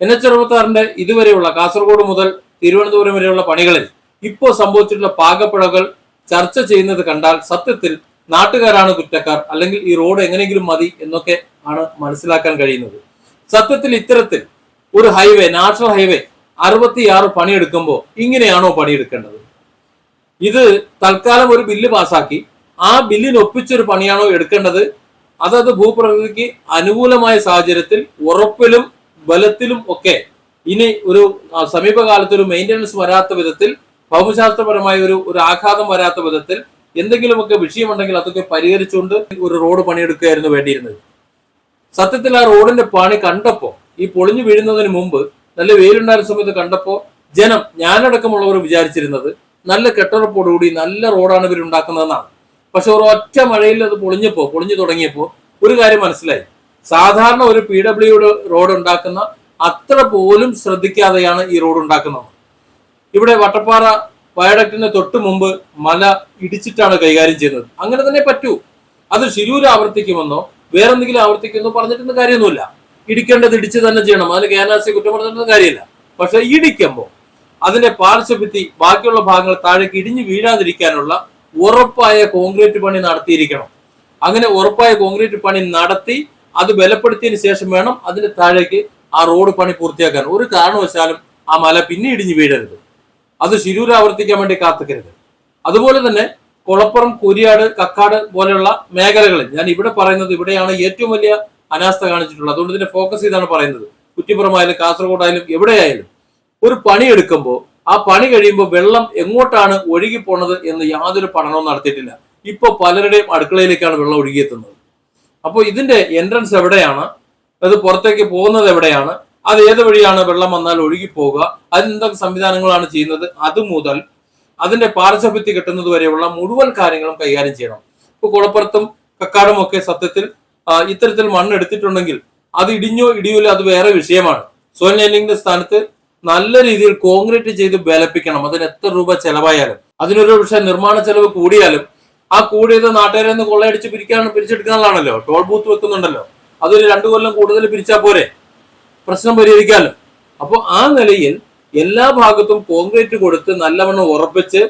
N H അറുപത്താറിന്റെ ഇതുവരെയുള്ള കാസർഗോഡ് മുതൽ തിരുവനന്തപുരം വരെയുള്ള പണികളിൽ ഇപ്പോൾ സംഭവിച്ചിട്ടുള്ള പാകപ്പിഴകൾ ചർച്ച ചെയ്യുന്നത് കണ്ടാൽ സത്യത്തിൽ നാട്ടുകാരാണ് കുറ്റക്കാർ അല്ലെങ്കിൽ ഈ റോഡ് എങ്ങനെയെങ്കിലും മതി എന്നൊക്കെ ആണ് മനസ്സിലാക്കാൻ കഴിയുന്നത്. സത്യത്തിൽ ഇത്തരത്തിൽ ഒരു ഹൈവേ നാഷണൽ ഹൈവേ അറുപത്തിയാറ് പണിയെടുക്കുമ്പോൾ ഇങ്ങനെയാണോ പണിയെടുക്കേണ്ടത്? ഇത് തൽക്കാലം ഒരു ബില്ല് പാസാക്കി ആ ബില്ലിന് ഒപ്പിച്ചൊരു പണിയാണോ എടുക്കേണ്ടത്? അതത് ഭൂപ്രകൃതിക്ക് അനുകൂലമായ സാഹചര്യത്തിൽ ഉറപ്പിലും ബലത്തിലും ഒക്കെ ഇനി ഒരു സമീപകാലത്ത് ഒരു മെയിന്റനൻസ് വരാത്ത വിധത്തിൽ ഭൗമശാസ്ത്രപരമായ ഒരു ഒരു ആഘാതം വരാത്ത വിധത്തിൽ എന്തെങ്കിലുമൊക്കെ വിഷയമുണ്ടെങ്കിൽ അതൊക്കെ പരിഹരിച്ചുകൊണ്ട് ഒരു റോഡ് പണിയെടുക്കുകയായിരുന്നു വേണ്ടിയിരുന്നത്. സത്യത്തിൽ ആ റോഡിന്റെ പണി കണ്ടപ്പോൾ ഈ പൊളിഞ്ഞു വീഴുന്നതിന് മുമ്പ് നല്ല വെയിലുണ്ടായിരുന്ന സമയത്ത് കണ്ടപ്പോൾ ജനം ഞാനടക്കമുള്ളവർ വിചാരിച്ചിരുന്നത് നല്ല കെട്ടുറപ്പോടുകൂടി നല്ല റോഡാണ് ഇവർ ഉണ്ടാക്കുന്നതെന്നാണ്. പക്ഷെ ഒരു ഒറ്റ മഴയിൽ അത് പൊളിഞ്ഞപ്പോ പൊളിഞ്ഞു തുടങ്ങിയപ്പോൾ ഒരു കാര്യം മനസ്സിലായി. സാധാരണ ഒരു പി ഡബ്ല്യുയുടെ റോഡ് ഉണ്ടാക്കുന്ന അത്ര പോലും ശ്രദ്ധിക്കാതെയാണ് ഈ റോഡ് ഉണ്ടാക്കുന്നത്. ഇവിടെ വട്ടപ്പാറ വയഡക്റ്റിന് തൊട്ട് മുമ്പ് മല ഇടിച്ചിട്ടാണ് കൈകാര്യം ചെയ്യുന്നത്. അങ്ങനെ തന്നെ പറ്റൂ. അത് ശിരൂര് ആവർത്തിക്കുമെന്നോ വേറെന്തെങ്കിലും ആവർത്തിക്കുമെന്നോ പറഞ്ഞിട്ടൊന്നും കാര്യമൊന്നുമില്ല. ഇടിക്കേണ്ടത് ഇടിച്ച് തന്നെ ചെയ്യണം. അതിന് കേനാസി കുറ്റം പറഞ്ഞിട്ടൊന്നും കാര്യമില്ല. പക്ഷെ ഇടിക്കുമ്പോൾ അതിന്റെ പാർശ്വഭിത്തി ബാക്കിയുള്ള ഭാഗങ്ങൾ താഴേക്ക് ഇടിഞ്ഞു വീഴാതിരിക്കാനുള്ള ഉറപ്പായ കോൺക്രീറ്റ് പണി നടത്തിയിരിക്കണം. അങ്ങനെ ഉറപ്പായ കോൺക്രീറ്റ് പണി നടത്തി അത് ബലപ്പെടുത്തിയതിന് ശേഷം വേണം അതിന്റെ താഴേക്ക് ആ റോഡ് പണി പൂർത്തിയാക്കാൻ. ഒരു കാരണവശാലും ആ മല പിന്നെ ഇടിഞ്ഞു വീഴരുത്. അത് ശിരൂർ ആവർത്തിക്കാൻ വേണ്ടി കാത്തിക്കരുത്. അതുപോലെ തന്നെ കുളപ്പുറം കുരിയാട് കക്കാട് പോലെയുള്ള മേഖലകളിൽ ഞാൻ ഇവിടെ പറയുന്നത് ഇവിടെയാണ് ഏറ്റവും വലിയ അനാസ്ഥ കാണിച്ചിട്ടുള്ളത്. അതുകൊണ്ട് ഇതിനെ ഫോക്കസ് ചെയ്താണ് പറയുന്നത്. കുറ്റിപ്പുറമായാലും കാസർഗോഡായാലും എവിടെയായാലും. ഒരു പണി എടുക്കുമ്പോൾ ആ പണി കഴിയുമ്പോൾ വെള്ളം എങ്ങോട്ടാണ് ഒഴുകി പോണത് എന്ന് യാതൊരു പഠനവും നടത്തിയിട്ടില്ല. ഇപ്പോൾ പലരുടെയും അടുക്കളയിലേക്കാണ് വെള്ളം ഒഴുകിയെത്തുന്നത്. അപ്പോൾ ഇതിന്റെ എൻട്രൻസ് എവിടെയാണ്? അത് പുറത്തേക്ക് പോകുന്നത് എവിടെയാണ്? അത് ഏത് വഴിയാണ് വെള്ളം വന്നാൽ ഒഴുകി പോകുക അതിനെന്തൊക്കെ സംവിധാനങ്ങളാണ് ചെയ്യുന്നത്? അത് മുതൽ അതിന്റെ പാർശ്വഭിത്തി കിട്ടുന്നത് വരെയുള്ള മുഴുവൻ കാര്യങ്ങളും കൈകാര്യം ചെയ്യണം. ഇപ്പൊ കുളപ്പുറത്തും കക്കാടും ഒക്കെ സത്യത്തിൽ ഇത്തരത്തിൽ മണ്ണ് എടുത്തിട്ടുണ്ടെങ്കിൽ അത് ഇടിഞ്ഞോ ഇടിയൂലോ അത് വേറെ വിഷയമാണ്. സോയിൽ ലൈനിങ്ങിന്റെ സ്ഥാനത്ത് നല്ല രീതിയിൽ കോൺക്രീറ്റ് ചെയ്ത് ബലപ്പിക്കണം അതിന് എത്ര രൂപ ചെലവായാലും അതിനൊരു പക്ഷേ നിർമ്മാണ ചെലവ് കൂടിയാലും ആ കൂടിയത് നാട്ടുകാരെ നിന്ന് കൊള്ളയടിച്ച് പിരിക്കാൻ പിരിച്ചെടുക്കാനുള്ളതാണല്ലോ ടോൾ ബൂത്ത് വെക്കുന്നുണ്ടല്ലോ. അതൊരു രണ്ടു കൊല്ലം കൂടുതൽ പിരിച്ചാൽ പോരെ? പ്രശ്നം പരിഹരിക്കാമല്ലോ അപ്പോൾ ആ നിലയിൽ എല്ലാ ഭാഗത്തും കോൺക്രീറ്റ് കൊടുത്ത് നല്ലവണ്ണം ഉറപ്പിച്ച്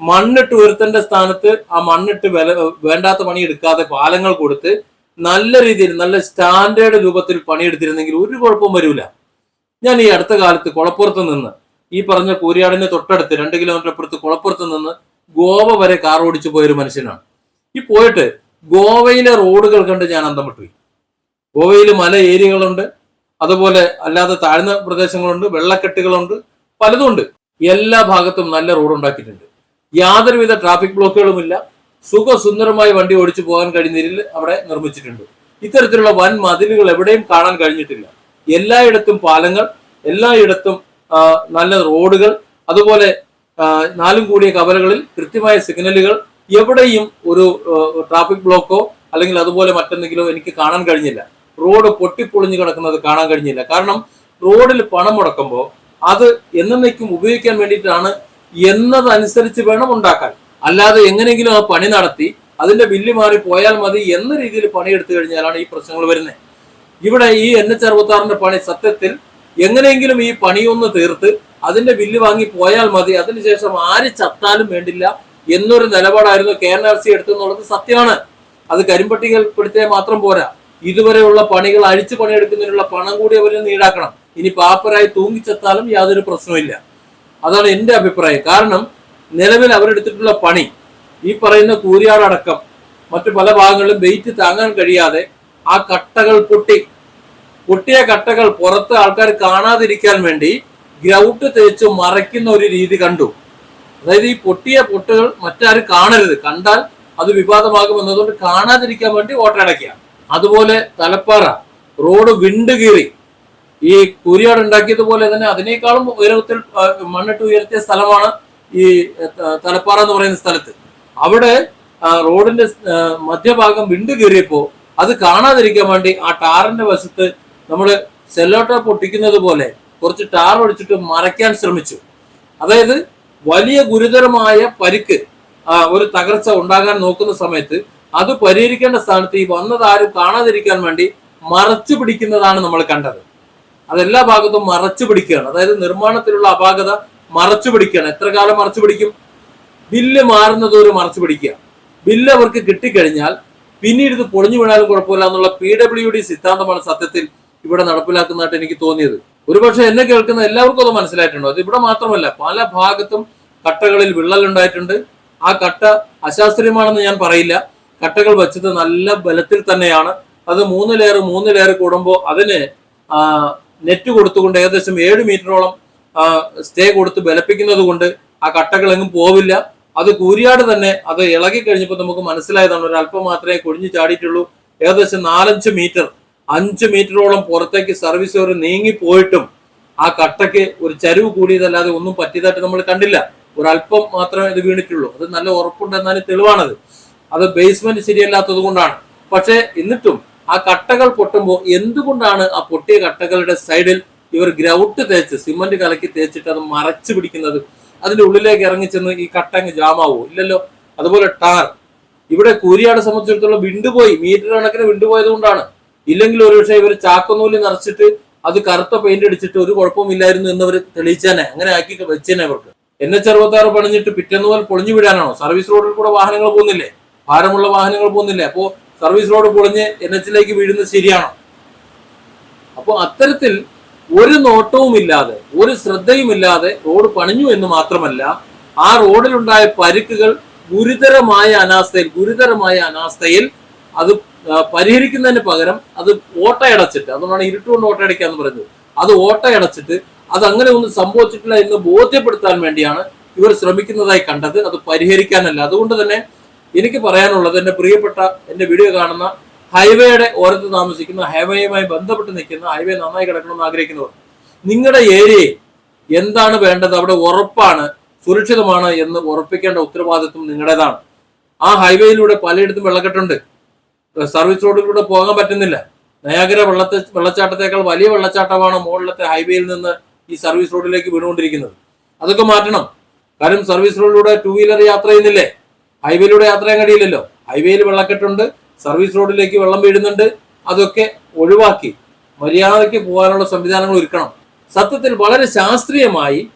മണ്ണിട്ട് ഉയർത്തേണ്ട സ്ഥാനത്ത് ആ മണ്ണിട്ട് വില വേണ്ടാത്ത പണി എടുക്കാതെ പാലങ്ങൾ കൊടുത്ത് നല്ല രീതിയിൽ നല്ല സ്റ്റാൻഡേർഡ് രൂപത്തിൽ പണിയെടുത്തിരുന്നെങ്കിൽ ഒരു കുഴപ്പവും വരില്ല ഞാൻ ഈ അടുത്ത കാലത്ത് കുളപ്പുറത്ത് നിന്ന് ഈ പറഞ്ഞ കൂരിയാടിന്റെ തൊട്ടടുത്ത് രണ്ട് കിലോമീറ്റർ അപ്പുറത്ത് കുളപ്പുറത്ത് നിന്ന് ഗോവ വരെ കാർ ഓടിച്ചു പോയൊരു മനുഷ്യനാണ്. ഈ പോയിട്ട് ഗോവയിലെ റോഡുകൾ കണ്ട് ഞാൻ അന്തം വിട്ടുപോയി ഗോവയിൽ മല ഏരിയകളുണ്ട്. അതുപോലെ അല്ലാതെ താഴ്ന്ന പ്രദേശങ്ങളുണ്ട് വെള്ളക്കെട്ടുകളുണ്ട് പലതുണ്ട് എല്ലാ ഭാഗത്തും നല്ല റോഡ് ഉണ്ടാക്കിയിട്ടുണ്ട്. യാതൊരുവിധ ട്രാഫിക് ബ്ലോക്കുകളുമില്ല. സുഖസുന്ദരമായി വണ്ടി ഓടിച്ചു പോകാൻ കഴിയുന്ന അവിടെ നിർമ്മിച്ചിട്ടുണ്ട്. ഇത്തരത്തിലുള്ള വൻ മതിലുകൾ എവിടെയും കാണാൻ കഴിഞ്ഞിട്ടില്ല. എല്ലായിടത്തും പാലങ്ങൾ എല്ലായിടത്തും നല്ല റോഡുകൾ അതുപോലെ നാലും കൂടിയ കവലകളിൽ കൃത്യമായ സിഗ്നലുകൾ എവിടെയും ഒരു ട്രാഫിക് ബ്ലോക്കോ അല്ലെങ്കിൽ അതുപോലെ മറ്റെന്തെങ്കിലോ എനിക്ക് കാണാൻ കഴിഞ്ഞില്ല. റോഡ് പൊട്ടിപ്പൊളിഞ്ഞു കിടക്കുന്നത് കാണാൻ കഴിഞ്ഞില്ല. കാരണം റോഡിൽ പണം മുടക്കുമ്പോൾ അത് എന്നേക്കും ഉപയോഗിക്കാൻ വേണ്ടിയിട്ടാണ് എന്നതനുസരിച്ച് വേണം ഉണ്ടാക്കാൻ. അല്ലാതെ എങ്ങനെയെങ്കിലും ആ പണി നടത്തി അതിന്റെ ബില്ല് മാറി പോയാൽ മതി എന്ന രീതിയിൽ പണിയെടുത്തു കഴിഞ്ഞാലാണ് ഈ പ്രശ്നങ്ങൾ വരുന്നത് ഇവിടെ ഈ എൻ എച്ച് അറുപത്തി ആറിന്റെ പണി സത്യത്തിൽ എങ്ങനെയെങ്കിലും ഈ പണിയൊന്ന് തീർത്ത് അതിന്റെ ബില്ല് വാങ്ങി പോയാൽ മതി. അതിനുശേഷം ആര് ചത്താലും വേണ്ടില്ല. എന്നൊരു നിലപാടായിരുന്നു കെ എൻ ആർ സി എടുത്തെന്നുള്ളത് സത്യമാണ്. അത് കരിമ്പട്ടികൾപ്പെടുത്തിയാൽ മാത്രം പോരാ. ഇതുവരെയുള്ള പണികൾ അഴിച്ചു പണിയെടുക്കുന്നതിനുള്ള പണം കൂടി അവരിൽ നിന്ന് ഈടാക്കണം. ഇനി പാപ്പരായി തൂങ്ങിച്ചെത്താലും യാതൊരു പ്രശ്നവുമില്ല അതാണ് എന്റെ അഭിപ്രായം. കാരണം നിലവിൽ അവരെടുത്തിട്ടുള്ള പണി ഈ പറയുന്ന കൂരിയാടക്കം മറ്റു പല ഭാഗങ്ങളിലും വെയിറ്റ് താങ്ങാൻ കഴിയാതെ ആ കട്ടകൾ പൊട്ടി. പൊട്ടിയ കട്ടകൾ പുറത്ത് ആൾക്കാർ കാണാതിരിക്കാൻ വേണ്ടി ഗ്രൗട്ട് തേച്ച് മറയ്ക്കുന്ന ഒരു രീതി കണ്ടു. അതായത് ഈ പൊട്ടിയ പൊട്ടുകൾ മറ്റാരും കാണരുത്. കണ്ടാൽ അത് വിവാദമാകും എന്നതുകൊണ്ട് കാണാതിരിക്കാൻ വേണ്ടി ഓട്ടടയ്ക്കുക അതുപോലെ തലപ്പാറ റോഡ് വിണ്ട് കീറി. ഈ കുരിയാട് ഉണ്ടാക്കിയതുപോലെ തന്നെ അതിനേക്കാളും ഉയരത്തിൽ മണ്ണിട്ട് ഉയർത്തിയ സ്ഥലമാണ് ഈ തലപ്പാറ എന്ന് പറയുന്ന സ്ഥലത്ത്. അവിടെ റോഡിന്റെ മധ്യഭാഗം വിണ്ട് കീറിയപ്പോ അത് കാണാതിരിക്കാൻ വേണ്ടി ആ ടാറിന്റെ വശത്ത് നമ്മൾ സെല്ലോട്ട പൊട്ടിക്കുന്നത് പോലെ കുറച്ച് ടാർ ഒടിച്ചിട്ട് മറയ്ക്കാൻ ശ്രമിച്ചു. അതായത് വലിയ ഗുരുതരമായ പരിക്ക് ഒരു തകർച്ച ഉണ്ടാകാൻ നോക്കുന്ന സമയത്ത് അത് പരിഹരിക്കേണ്ട സ്ഥാനത്ത് ഈ വന്നത് ആരും കാണാതിരിക്കാൻ വേണ്ടി മറച്ചു പിടിക്കുന്നതാണ് നമ്മൾ കണ്ടത്. അതെല്ലാ ഭാഗത്തും മറച്ചു പിടിക്കുകയാണ്. അതായത് നിർമ്മാണത്തിലുള്ള അപാകത മറച്ചു പിടിക്കുകയാണ്. എത്ര കാലം മറച്ചു പിടിക്കും? ബില്ല് മാറുന്നതോറും മറച്ചു പിടിക്കുക. ബില്ല് അവർക്ക് കിട്ടിക്കഴിഞ്ഞാൽ പിന്നീട് ഇത് പൊളിഞ്ഞു വീണാലും കുഴപ്പമില്ല എന്നുള്ള പി ഡബ്ല്യു ഡി സിദ്ധാന്തമാണ് സത്യത്തിൽ ഇവിടെ നടപ്പിലാക്കുന്നതായിട്ട് എനിക്ക് തോന്നിയത്. ഒരുപക്ഷെ എന്നെ കേൾക്കുന്ന എല്ലാവർക്കും അത് മനസ്സിലായിട്ടുണ്ടോ? അത് ഇവിടെ മാത്രമല്ല പല ഭാഗത്തും കട്ടകളിൽ വിള്ളൽ ഉണ്ടായിട്ടുണ്ട് ആ കട്ട അശാസ്ത്രീയമാണെന്ന് ഞാൻ പറയില്ല. കട്ടകൾ വെച്ചത് നല്ല ബലത്തിൽ തന്നെയാണ്. അത് മൂന്ന് ലെയർ മൂന്ന് ലെയർ കൂടുമ്പോൾ അതിന് നെറ്റ് കൊടുത്തുകൊണ്ട് ഏകദേശം ഏഴ് മീറ്ററോളം സ്റ്റേ കൊടുത്ത് ബലപ്പിക്കുന്നത് കൊണ്ട് ആ കട്ടകൾ എങ്ങും പോവില്ല. അത് കൂരിയാട് തന്നെ അത് ഇളകി കഴിഞ്ഞപ്പോൾ നമുക്ക് മനസ്സിലായതാണ്. ഒരല്പം മാത്രമേ കൊഴിഞ്ഞു ചാടിയിട്ടുള്ളൂ. ഏകദേശം നാലഞ്ച് മീറ്റർ അഞ്ച് മീറ്ററോളം പുറത്തേക്ക് സർവീസ് ഒരു നീങ്ങി പോയിട്ടും ആ കട്ടയ്ക്ക് ഒരു ചരിവ് കൂടിയതല്ലാതെ ഒന്നും പറ്റിയതായിട്ട് നമ്മൾ കണ്ടില്ല. ഒരല്പം മാത്രമേ ഇത് വീണിട്ടുള്ളൂ. അത് നല്ല ഉറപ്പുണ്ടെന്നാലും തെളിവാണത്. അത് ബേസ്മെന്റ് ശരിയല്ലാത്തത് കൊണ്ടാണ്. പക്ഷേ എന്നിട്ടും ആ കട്ടകൾ പൊട്ടുമ്പോൾ എന്തുകൊണ്ടാണ് ആ പൊട്ടിയ കട്ടകളുടെ സൈഡിൽ ഇവർ ഗ്രൗട്ട് തേച്ച് സിമന്റ് കലക്കി തേച്ചിട്ട് അത് മറച്ചു പിടിക്കുന്നത്? അതിന്റെ ഉള്ളിലേക്ക് ഇറങ്ങിച്ചെന്ന് ഈ കട്ടങ്ങ് ജാമാവോ ഇല്ലല്ലോ. അതുപോലെ ടാർ ഇവിടെ കൂരിയാടെ സംബന്ധിച്ചിടത്തോളം വിണ്ടുപോയി. മീറ്റർ കണക്കിന് വിണ്ടുപോയത് കൊണ്ടാണ് ഇല്ലെങ്കിൽ ഒരുപക്ഷെ ഇവർ ചാക്കനൂൽ നിറച്ചിട്ട് അത് കറുത്ത പെയിന്റ് അടിച്ചിട്ട് ഒരു കുഴപ്പമില്ലായിരുന്നു എന്നവർ തെളിയിച്ചേനെ. അങ്ങനെ ആക്കി വെച്ചേനെ അവർക്ക് എൻ എച്ച് പണിഞ്ഞിട്ട് പിറ്റേന്ന് പോലെ പൊളിഞ്ഞു വിടാനാണോ? സർവീസ് റോഡിൽ കൂടെ വാഹനങ്ങൾ പോകുന്നില്ലേ? ഭാരമുള്ള വാഹനങ്ങൾ പോകുന്നില്ലേ? അപ്പോ സർവീസ് റോഡ് പൊളിഞ്ഞ് എൻ എച്ചിലേക്ക് വീഴുന്നത് ശരിയാണോ? അപ്പോൾ അത്തരത്തിൽ ഒരു നോട്ടവും ഇല്ലാതെ ഒരു ശ്രദ്ധയുമില്ലാതെ റോഡ് പണിഞ്ഞു എന്ന് മാത്രമല്ല ആ റോഡിലുണ്ടായ പരുക്കുകൾ ഗുരുതരമായ അനാസ്ഥയിൽ ഗുരുതരമായ അനാസ്ഥയിൽ അത് പരിഹരിക്കുന്നതിന് പകരം അത് ഓട്ടയടച്ചിട്ട് അതുകൊണ്ടാണ് ഇരുട്ടുകൊണ്ട് ഓട്ടയടയ്ക്കുക എന്ന് പറയുന്നത് അത് ഓട്ടയടച്ചിട്ട് അത് അങ്ങനെ ഒന്നും സംഭവിച്ചിട്ടില്ല എന്ന് ബോധ്യപ്പെടുത്താൻ വേണ്ടിയാണ് ഇവർ ശ്രമിക്കുന്നതായി കണ്ടത്. അത് പരിഹരിക്കാനല്ല. അതുകൊണ്ട് തന്നെ എനിക്ക് പറയാനുള്ളത് എന്റെ പ്രിയപ്പെട്ട എന്റെ വീഡിയോ കാണുന്ന ഹൈവേയുടെ ഓരത്ത് താമസിക്കുന്ന ഹൈവേയുമായി ബന്ധപ്പെട്ട് നിൽക്കുന്ന ഹൈവേ നന്നായി കിടക്കണമെന്ന് ആഗ്രഹിക്കുന്നവർ നിങ്ങളുടെ ഏരിയയിൽ എന്താണ് വേണ്ടത്? അവിടെ ഉറപ്പാണ് സുരക്ഷിതമാണ് എന്ന് ഉറപ്പിക്കേണ്ട ഉത്തരവാദിത്വം നിങ്ങളുടേതാണ്. ആ ഹൈവേയിലൂടെ പലയിടത്തും വെള്ളക്കെട്ടുണ്ട്. സർവീസ് റോഡിലൂടെ പോകാൻ പറ്റുന്നില്ല. നയാഗര വെള്ളത്തെ വെള്ളച്ചാട്ടത്തേക്കാൾ വലിയ വെള്ളച്ചാട്ടമാണ് മുകളിലത്തെ ഹൈവേയിൽ നിന്ന് ഈ സർവീസ് റോഡിലേക്ക് വീണുകൊണ്ടിരിക്കുന്നത്. അതൊക്കെ മാറ്റണം. കാരണം സർവീസ് റോഡിലൂടെ ടൂ വീലർ യാത്ര ചെയ്യുന്നില്ലേ? ഹൈവേയിലൂടെ യാത്ര ചെയ്യാൻ കഴിയില്ലല്ലോ. ഹൈവേയിൽ വെള്ളക്കെട്ടുണ്ട് സർവീസ് റോഡിലേക്ക് വെള്ളം വീഴുന്നുണ്ട്. അതൊക്കെ ഒഴിവാക്കി മര്യാദയ്ക്ക് പോകാനുള്ള സംവിധാനങ്ങൾ ഒരുക്കണം. സത്യത്തിൽ വളരെ ശാസ്ത്രീയമായി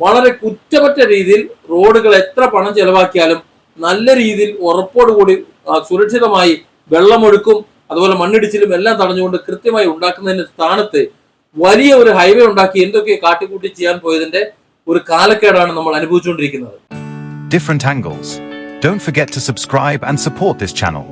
വളരെ കുറ്റമറ്റ രീതിയിൽ റോഡുകൾ എത്ര പണം ചെലവാക്കിയാലും നല്ല രീതിയിൽ ഉറപ്പോടുകൂടി സുരക്ഷിതമായി വെള്ളമൊഴുക്കും അതുപോലെ മണ്ണിടിച്ചിലും എല്ലാം തടഞ്ഞുകൊണ്ട് കൃത്യമായി ഉണ്ടാക്കുന്നതിന്റെ സ്ഥാനത്ത് വലിയ ഒരു ഹൈവേ ഉണ്ടാക്കി എന്തൊക്കെ കാട്ടിക്കൂട്ടി ചെയ്യാൻ പോയതിന്റെ ഒരു കാലക്കേടാണ് നമ്മൾ അനുഭവിച്ചുകൊണ്ടിരിക്കുന്നത് different angles. Don't forget to subscribe and support this channel.